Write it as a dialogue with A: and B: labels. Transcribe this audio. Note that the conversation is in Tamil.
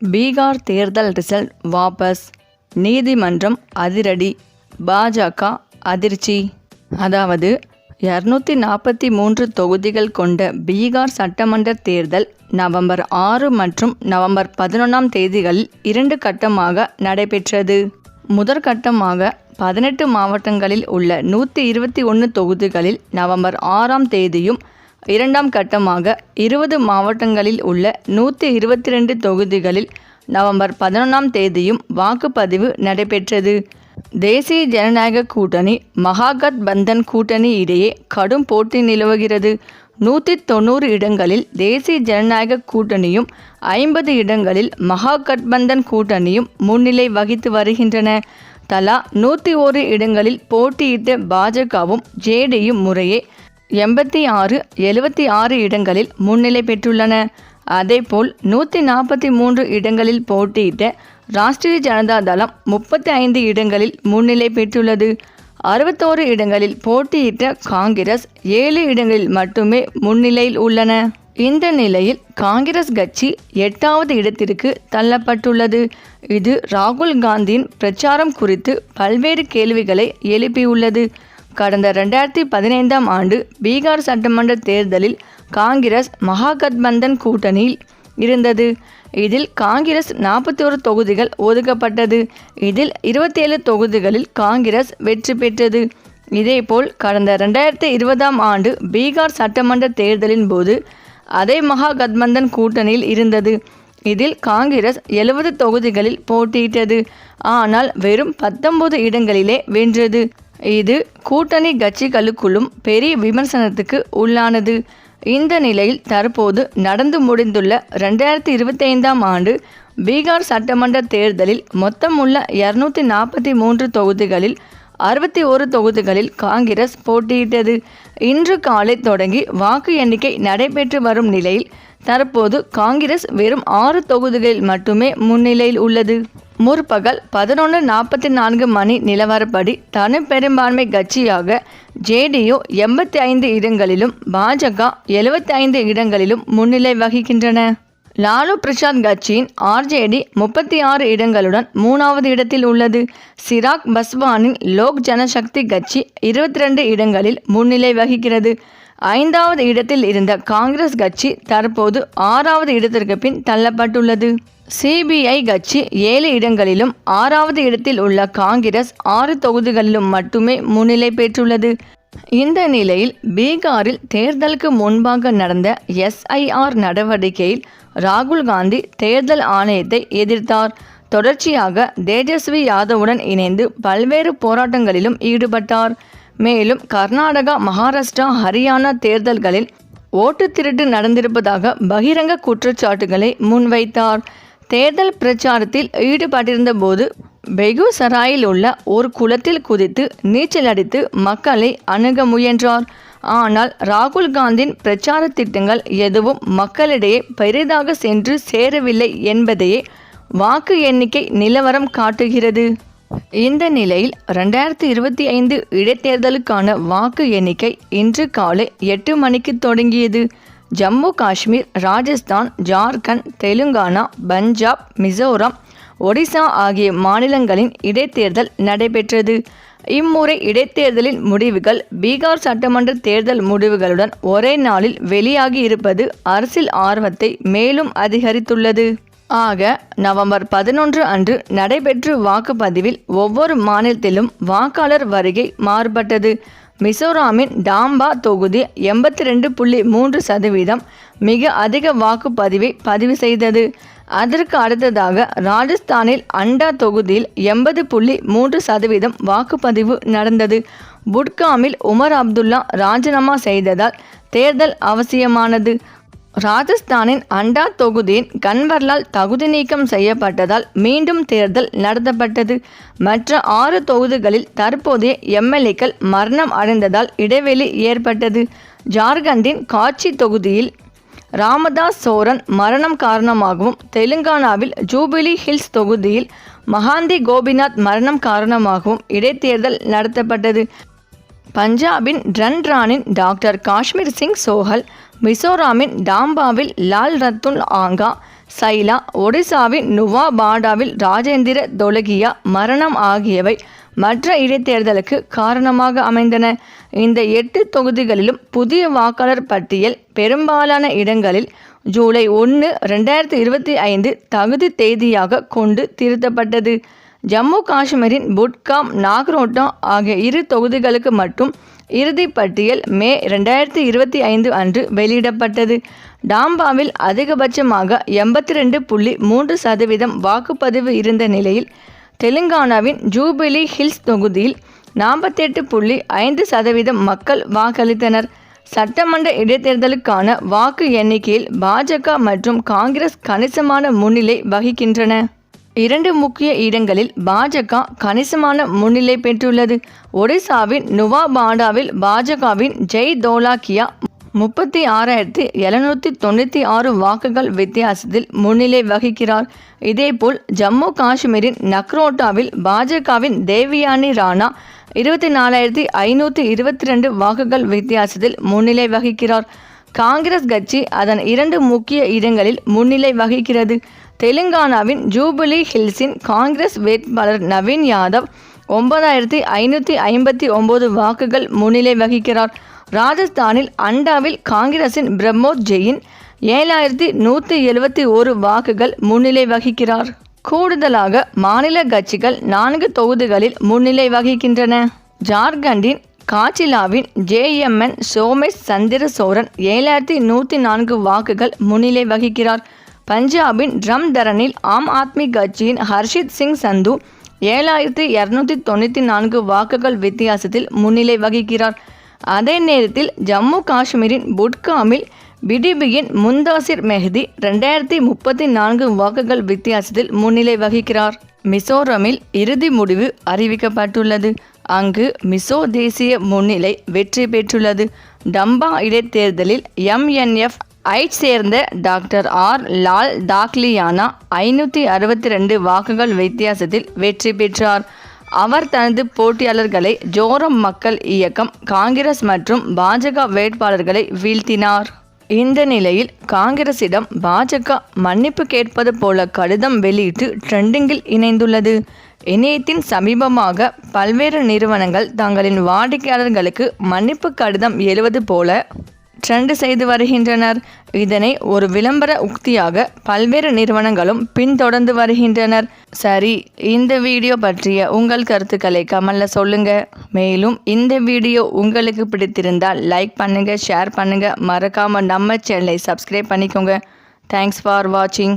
A: பீகார் தேர்தல் ரிசல்ட் வாபஸ். நீதிமன்றம் அதிரடி. பாஜக அதிர்ச்சி. அதாவது இரநூத்தி நாற்பத்தி மூன்று தொகுதிகள் கொண்ட பீகார் சட்டமன்ற தேர்தல் நவம்பர் ஆறு மற்றும் நவம்பர் பதினொன்றாம் தேதிகளில் இரண்டு கட்டமாக நடைபெற்றது. முதற்கட்டமாக பதினெட்டு மாவட்டங்களில் உள்ள நூற்றி இருபத்தி ஒன்று தொகுதிகளில் நவம்பர் ஆறாம் தேதியும் இரண்டாம் கட்டமாக இருபது மாவட்டங்களில் உள்ள நூற்றி இருபத்தி ரெண்டு தொகுதிகளில் நவம்பர் பதினொன்றாம் தேதியும் வாக்குப்பதிவு நடைபெற்றது. தேசிய ஜனநாயக கூட்டணி மகாகத் பந்தன் கூட்டணி இடையே கடும் போட்டி நிலவுகிறது. நூற்றி தொண்ணூறு இடங்களில் தேசிய ஜனநாயக கூட்டணியும் ஐம்பது இடங்களில் மகாகட்பந்தன் கூட்டணியும் முன்னிலை வகித்து வருகின்றன. தலா நூற்றி ஓரு இடங்களில் போட்டியிட்ட பாஜகவும் ஜேடியும் முறையே எண்பத்தி ஆறு எழுபத்தி ஆறு இடங்களில் முன்னிலை பெற்றுள்ளன. அதேபோல் நூற்றி நாற்பத்தி மூன்று இடங்களில் போட்டியிட்ட ராஷ்டிரிய ஜனதா தளம் முப்பத்தி ஐந்து இடங்களில் முன்னிலை பெற்றுள்ளது. அறுபத்தோரு இடங்களில் போட்டியிட்ட காங்கிரஸ் ஏழு இடங்களில் மட்டுமே முன்னிலையில் உள்ளன. இந்த நிலையில் காங்கிரஸ் கட்சி எட்டாவது இடத்திற்கு தள்ளப்பட்டுள்ளது. இது ராகுல் காந்தியின் பிரச்சாரம் குறித்து பல்வேறு கேள்விகளை எழுப்பியுள்ளது. கடந்த ரெண்டாயிரத்தி பதினைந்தாம் ஆண்டு பீகார் சட்டமன்ற தேர்தலில் காங்கிரஸ் மகாகத்பந்தன் கூட்டணியில் இருந்தது. இதில் காங்கிரஸ் நாற்பத்தி ஒரு தொகுதிகள் ஒதுக்கப்பட்டது. இதில் இருபத்தேழு தொகுதிகளில் காங்கிரஸ் வெற்றி பெற்றது. இதேபோல் கடந்த ரெண்டாயிரத்தி இருபதாம் ஆண்டு பீகார் சட்டமன்ற தேர்தலின் போது அதே மகாகத்பந்தன் கூட்டணியில் இருந்தது. இதில் காங்கிரஸ் எழுபது தொகுதிகளில் போட்டியிட்டது. ஆனால் வெறும் பத்தொன்பது இடங்களிலே வென்றது. இது கூட்டணி கட்சிகளுக்குள்ளும் பெரிய விமர்சனத்துக்கு உள்ளானது. இந்த நிலையில் தற்போது நடந்து முடிந்துள்ள ரெண்டாயிரத்தி இருபத்தி ஐந்தாம் ஆண்டு பீகார் சட்டமன்ற தேர்தலில் மொத்தமுள்ள இரநூத்தி நாற்பத்தி மூன்று தொகுதிகளில் அறுபத்தி ஒரு தொகுதிகளில் காங்கிரஸ் போட்டியிட்டது. இன்று காலை தொடங்கி வாக்கு எண்ணிக்கை நடைபெற்று வரும் நிலையில் தற்போது காங்கிரஸ் வெறும் ஆறு தொகுதிகளில் மட்டுமே முன்னிலையில் உள்ளது. முற்பகல் பதினொன்று நாற்பத்தி நான்கு மணி நிலவரப்படி தனி பெரும்பான்மை கட்சியாக ஜேடியு எண்பத்தி ஐந்து இடங்களிலும் பாஜக எழுபத்தி ஐந்து இடங்களிலும் முன்னிலை வகிக்கின்றன. லாலு பிரசாத் கட்சியின் ஆர்ஜேடி முப்பத்தி ஆறு இடங்களுடன் மூணாவது இடத்தில் உள்ளது. சிராக் பஸ்வானின் லோக் ஜனசக்தி கட்சி இருபத்தி ரெண்டு இடங்களில் முன்னிலை வகிக்கிறது. ஐந்தாவது இடத்தில் இருந்த காங்கிரஸ் கட்சி தற்போது ஆறாவது இடத்திற்கு பின் தள்ளப்பட்டுள்ளது. சிபிஐ கட்சி ஏழு இடங்களிலும் ஆறாவது இடத்தில் உள்ள காங்கிரஸ் ஆறு தொகுதிகளிலும் மட்டுமே முன்னிலை பெற்றுள்ளது. இந்த நிலையில் பீகாரில் தேர்தலுக்கு முன்பாக நடந்த எஸ்ஐஆர் நடவடிக்கையில் ராகுல் காந்தி தேர்தல் ஆணையத்தை எதிர்த்தார். தொடர்ச்சியாக தேஜஸ்வி யாதவுடன் இணைந்து பல்வேறு போராட்டங்களிலும் ஈடுபட்டார். மேலும் கர்நாடகா மகாராஷ்டிரா ஹரியானா தேர்தல்களில் ஓட்டு திருட்டு நடந்திருப்பதாக பகிரங்க குற்றச்சாட்டுகளை முன்வைத்தார். தேர்தல் பிரச்சாரத்தில் ஈடுபட்டிருந்த போது பெகுசராயில் உள்ள ஒரு குளத்தில் குதித்து நீச்சல் அடித்து மக்களை அணுக முயன்றார். ஆனால் ராகுல் காந்தியின் பிரச்சார திட்டங்கள் எதுவும் மக்களிடையே பெரிதாக சென்று சேரவில்லை என்பதையே வாக்கு எண்ணிக்கை நிலவரம் காட்டுகிறது. இந்த நிலையில் ரெண்டாயிரத்தி இருபத்தி ஐந்து இடைத்தேர்தலுக்கான வாக்கு எண்ணிக்கை இன்று காலை எட்டு மணிக்கு தொடங்கியது. ஜம்மு காஷ்மீர் ராஜஸ்தான் ஜார்க்கண்ட் தெலுங்கானா பஞ்சாப் மிசோரம் ஒடிசா ஆகிய மாநிலங்களின் இடைத்தேர்தல் நடைபெற்றது. இம்முறை இடைத்தேர்தலின் முடிவுகள் பீகார் சட்டமன்ற தேர்தல் முடிவுகளுடன் ஒரே நாளில் வெளியாகி இருப்பது அரசியல் ஆர்வத்தை மேலும் அதிகரித்துள்ளது. ஆக நவம்பர் பதினொன்று அன்று நடைபெற்ற வாக்குப்பதிவில் ஒவ்வொரு மாநிலத்திலும் வாக்காளர் வருகை மாறுபட்டது. மிசோராமின் டாம்பா தொகுதி எண்பத்தி ரெண்டு புள்ளி மூன்று சதவீதம் மிக அதிக வாக்குப்பதிவை பதிவு செய்தது. அதற்கு அடுத்ததாக ராஜஸ்தானில் அண்டா தொகுதியில் எண்பது புள்ளி மூன்று சதவீதம் வாக்குப்பதிவு நடந்தது. புட்காமில் உமர் அப்துல்லா ராஜினாமா செய்ததால் தேர்தல் அவசியமானது. ராஜஸ்தானின் அண்டா தொகுதியின் கன்வர்லால் தகுதி நீக்கம் செய்யப்பட்டதால் மீண்டும் தேர்தல் நடத்தப்பட்டது. மற்ற ஆறு தொகுதிகளில் தற்போதைய எம்எல்ஏக்கள் மரணம் அடைந்ததால் இடைவெளி ஏற்பட்டது. ஜார்க்கண்டின் காட்சி தொகுதியில் ராமதாஸ் சோரன் மரணம் காரணமாகவும் தெலுங்கானாவில் ஜூபிலி ஹில்ஸ் தொகுதியில் மகாந்தி கோபிநாத் மரணம் காரணமாகவும் இடைத்தேர்தல் நடத்தப்பட்டது. பஞ்சாபின் ரன் டாக்டர் காஷ்மீர் சிங் சோஹல் மிசோராமின் டாம்பாவில் லால் ரத்துல் ஆங்கா சைலா ஒடிசாவின் நுவா பாடாவில் ராஜேந்திர தொலகியா மரணம் ஆகியவை மற்ற இடைத்தேர்தலுக்கு காரணமாக அமைந்தன. இந்த எட்டு தொகுதிகளிலும் புதிய வாக்காளர் பட்டியல் பெரும்பாலான இடங்களில் ஜூலை ஒன்று ரெண்டாயிரத்தி இருபத்தி ஐந்து தகுதி தேதியாக கொண்டு திருத்தப்பட்டது. ஜம்மு காஷ்மீரின் புட்காம் நாக்ரோட்டா ஆகிய இரு தொகுதிகளுக்கு மட்டும் இறுதிப் பட்டியல் மே ரெண்டாயிரத்தி இருபத்தி ஐந்து அன்று வெளியிடப்பட்டது. டாம்பாவில் அதிகபட்சமாக எண்பத்தி ரெண்டு புள்ளி மூன்று சதவீதம் வாக்குப்பதிவு இருந்த நிலையில் தெலுங்கானாவின் ஜூபிலி ஹில்ஸ் தொகுதியில் நாற்பத்தெட்டு புள்ளி ஐந்து சதவீதம் மக்கள் வாக்களித்தனர். சட்டமன்ற இடைத்தேர்தலுக்கான வாக்கு எண்ணிக்கையில் பாஜக மற்றும் காங்கிரஸ் கணிசமான முன்னிலை வகிக்கின்றன. இரண்டு முக்கிய இடங்களில் பாஜக கணிசமான முன்னிலை பெற்றுள்ளது. ஒடிசாவின் நுவாபாடாவில் பாஜகவின் ஜெய் தோலாக்கியா முப்பத்தி ஆறாயிரத்தி எழுநூற்றி தொண்ணூற்றி ஆறு வாக்குகள் வித்தியாசத்தில் முன்னிலை வகிக்கிறார். இதேபோல் ஜம்மு காஷ்மீரின் நக்ரோட்டாவில் பாஜகவின் தேவியானி ராணா இருபத்தி நாலாயிரத்தி ஐநூற்றி இருபத்தி ரெண்டு வாக்குகள் வித்தியாசத்தில் முன்னிலை வகிக்கிறார். காங்கிரஸ் கட்சி அதன் இரண்டு முக்கிய இடங்களில் முன்னிலை வகிக்கிறது. தெலுங்கானாவின் ஜூபிலி ஹில்ஸின் காங்கிரஸ் வேட்பாளர் நவீன் யாதவ் ஒன்பதாயிரத்தி ஐநூற்றி ஐம்பத்தி ஒம்பது வாக்குகள் முன்னிலை வகிக்கிறார். ராஜஸ்தானில் அண்டாவில் காங்கிரசின் பிரம்மோத் ஜெயின் ஏழாயிரத்தி நூற்றி எழுபத்தி ஒரு வாக்குகள் முன்னிலை வகிக்கிறார். கூடுதலாக மாநில கட்சிகள் நான்கு தொகுதிகளில் முன்னிலை வகிக்கின்றன. ஜார்க்கண்டின் காச்சிலாவின் ஜேஎம்என் சோமேஷ் சந்திர சோரன் ஏழாயிரத்தி நூற்றி நான்கு வாக்குகள் முன்னிலை வகிக்கிறார். பஞ்சாபின் ட்ரம் தரனில் ஆம் ஆத்மி கட்சியின் ஹர்ஷித் சிங் சந்து ஏழாயிரத்தி இரநூத்தி தொண்ணூற்றி நான்கு வாக்குகள் வித்தியாசத்தில் முன்னிலை வகிக்கிறார். அதே நேரத்தில் ஜம்மு காஷ்மீரின் புட்காமில் பிடிபியின் முந்தாசிர் மெஹதி ரெண்டாயிரத்தி முப்பத்தி நான்கு வாக்குகள் வித்தியாசத்தில் முன்னிலை வகிக்கிறார். மிசோரமில் இறுதி முடிவு அறிவிக்கப்பட்டுள்ளது. அங்கு மிசோ தேசிய முன்னிலை வெற்றி பெற்றுள்ளது. டம்பா இடைத்தேர்தலில் எம்என்எஃப் ஐட் சேர்ந்த டாக்டர் ஆர். லால் தாக்லியானா ஐநூற்றி அறுபத்தி ரெண்டு வாக்குகள் வித்தியாசத்தில் வெற்றி பெற்றார். அவர் தனது போட்டியாளர்களை ஜோரம் மக்கள் இயக்கம் காங்கிரஸ் மற்றும் பாஜக வேட்பாளர்களை வீழ்த்தினார். இந்த நிலையில் காங்கிரசிடம் பாஜக மன்னிப்பு கேட்பது போல கடிதம் வெளியிட்டு ட்ரெண்டிங்கில் இணைந்துள்ளது. இணையத்தின் சமீபமாக பல்வேறு நிறுவனங்கள் தங்களின் வாடிக்கையாளர்களுக்கு மன்னிப்பு கடிதம் எழுவது போல ட்ரெண்ட் செய்து வருகின்றனர். இதனை ஒரு விளம்பர உக்தியாக பல்வேறு நிறுவனங்களும் பின்தொடர்ந்து வருகின்றனர். சரி இந்த வீடியோ பற்றிய உங்கள் கருத்துக்களை கமல்ல சொல்லுங்க. மேலும் இந்த வீடியோ உங்களுக்கு பிடித்திருந்தால் லைக் பண்ணுங்க ஷேர் பண்ணுங்க. மறக்காம நம்ம சேனலை சப்ஸ்கிரைப் பண்ணிக்கோங்க. தேங்க்ஸ் ஃபார் வாட்சிங்